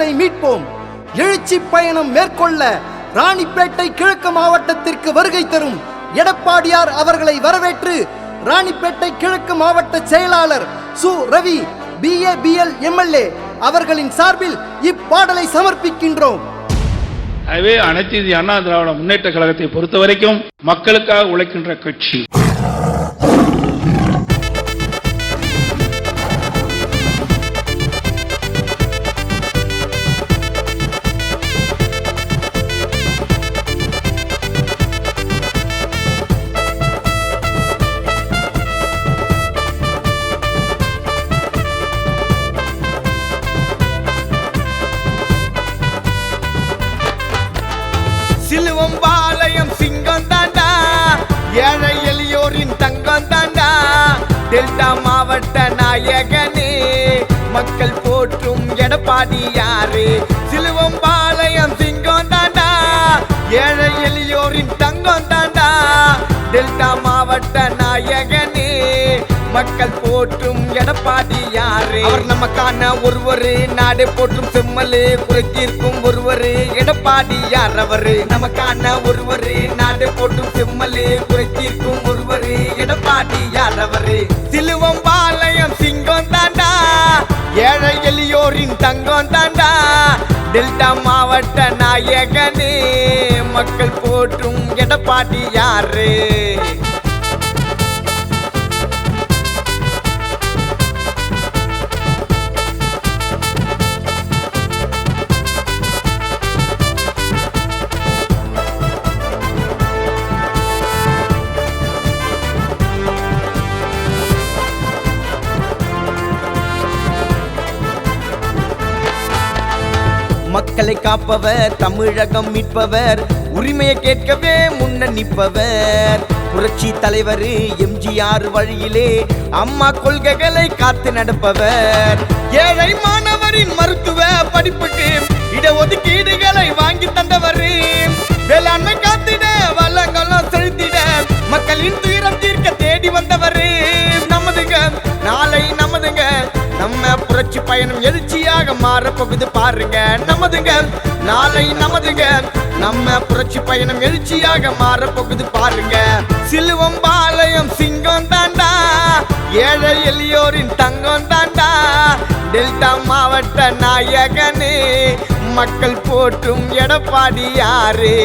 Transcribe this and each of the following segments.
தமிழகத்தை மீட்போம். எழுச்சி பயணம் மேற்கொள்ள ராணிப்பேட்டை கிழக்கு மாவட்டத்திற்கு வருகை தரும் எடப்பாடியார் அவர்களை வரவேற்று ராணிப்பேட்டை கிழக்கு மாவட்ட செயலாளர் சு. ரவி பிஏபிஎல் எம்எல்ஏ அவர்களின் சார்பில் இப்பாடலை சமர்ப்பிக்கின்றோம். எனவே அனைத்து இந்திய அண்ணா திராவிட முன்னேற்ற கழகத்தை பொறுத்த வரைக்கும் மக்களுக்காக உழைக்கின்ற கட்சி. சிலுவம் பாளையம் சிங்கம் தாண்டா. ஏழை எளியோரின் தங்கம் தாண்டா. டெல்டா மாவட்ட நாயகனே மக்கள் போற்றும் எடப்பாடி யாரு? சிலுவம் பாளையம் சிங்கம் தாண்டா. ஏழை எளியோரின் தங்கம் தாண்டா. டெல்டா மாவட்ட நாயகனே மக்கள் போற்றும் எடப்பாடி அவர் நமக்கான ஒருவரு நாடு போற்றும் செம்மலு குறைத்திருக்கும் ஒருவரு எடப்பாடி யார் அவரு. நமக்கான ஒருவரு நாடு போற்றும் செம்மலு குறைத்திருக்கும் ஒருவரு எடப்பாடி யார் அவரு. சிலுவம் பாளையம் சிங்கம் தாண்டா ஏழை எளியோரின் தங்கம் தாண்டா. டெல்டா மாவட்ட நாயகனே மக்கள் போற்றும் எடப்பாடி யாரு மக்களை காப்பவர் தமிழகம் மீட்பவர் உரிமையை கேட்கவே முன்ன நிற்பவர். புரட்சி தலைவர் எம்ஜிஆர் வழியிலே அம்மா கொள்கைகளை காத்து நடப்பவர். ஏழை மாணவரின் மருத்துவ படிப்புக்கு இடஒதுக்கீடுகளை வாங்கி தந்தவர். வேளாண்மை காத்திட வளங்களும் செலுத்திட மக்களின் துயரம் தீர்க்க தேடி வந்தவர் புரட்சி பயணம் எழுச்சியாக மாற போகுது பாருங்க. நமதுங்க நாளை நமதுங்க நம்ம புரட்சி பயணம் எழுச்சியாக மாற போகுது பாருங்க. சிலுவம் பாளையம் சிங்கம் தாண்டா. ஏழை எளியோரின் தங்கம் தாண்டா. டெல்டா மாவட்ட நாயகனே மக்கள் போற்றும் எடப்பாடி யாரே.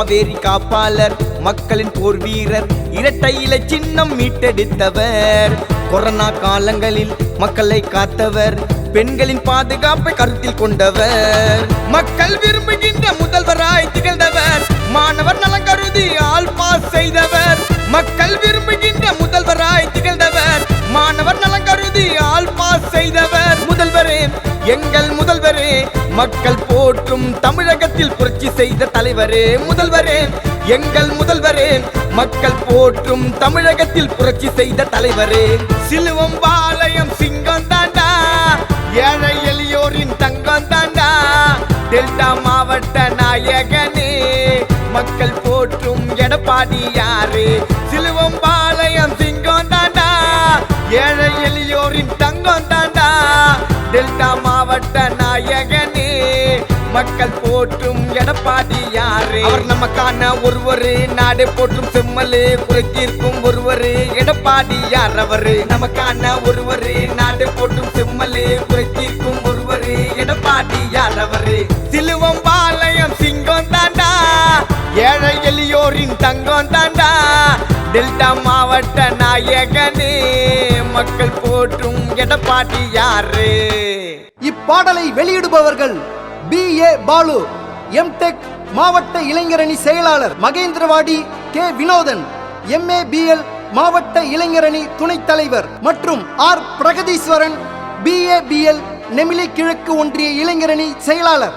காவேரி காப்பாளர் மக்களின் போர் வீரர் இரட்டை இலை சின்னம் மீட்டெடுத்தவர். கொரோனா காலங்களில் மக்களை காத்தவர் பெண்களின் பாதுகாப்பை கருத்தில் கொண்டவர். மக்கள் விரும்புகின்ற முதல்வராய் திகழ்ந்தவர் மாணவர் நலன் கருதி ஆல் பாஸ் செய்தவர். மக்கள் விரும்புகின்ற முதல்வராய் திகழ்ந்தவர். மாணவர் நலன் கருதி ஆல் பாஸ் செய்தவர். முதல்வரே எங்கள் முதல்வரே. மக்கள் போற்றும் தமிழகத்தில் புரட்சி செய்த தலைவரே முதல்வரே. எங்கள் முதல்வரே மக்கள் போற்றும் தமிழகத்தில் புரட்சி செய்த தலைவரே. சிலுவம் பாளையம் சிங்கம் தாண்டா. ஏழை எளியோரின் தங்கம் தாண்டா. டெல்டா மாவட்ட நாயகனே. மக்கள் போற்றும் எடப்பாடி யாரே. சிலுவம் பாளையம் சிங்கம் தாண்டா. ஏழை எளியோரின் தங்கம் தாண்டா. டெல்டா மாவட்ட நாயகனே மக்கள் போற்றும் எடப்பாடி யாரு அவர் நமக்கான ஒருவரு நாடு போற்றும் செம்மலு குறைத்தீர்க்கும் ஒருவரு எடப்பாடி யார் அவரு. நமக்கான ஒருவரு நாடு போற்றும் செம்மலு குறைத்தீர்க்கும் ஒருவரு எடப்பாடி யார் அவரு. சிலுவம் பாளையம் சிங்கம் தாண்டா. ஏழை எளியோரின் தங்கம் தாண்டா. டெல்டா மாவட்ட நாயகனே மக்கள் போற்றும் எடப்பாட்டி யாரு? இப்பாடலை வெளியிடுபவர்கள் P. A. Balu M Tech மாவட்ட இளைஞரணி செயலாளர் மகேந்திரவாடி கே. வினோதன் எம்ஏபிஎல் மாவட்ட இளைஞரணி துணைத் தலைவர் மற்றும் ஆர். பிரகதீஸ்வரன் பிஏபிஎல் நெமிலி கிழக்கு ஒன்றிய இளைஞரணி செயலாளர்.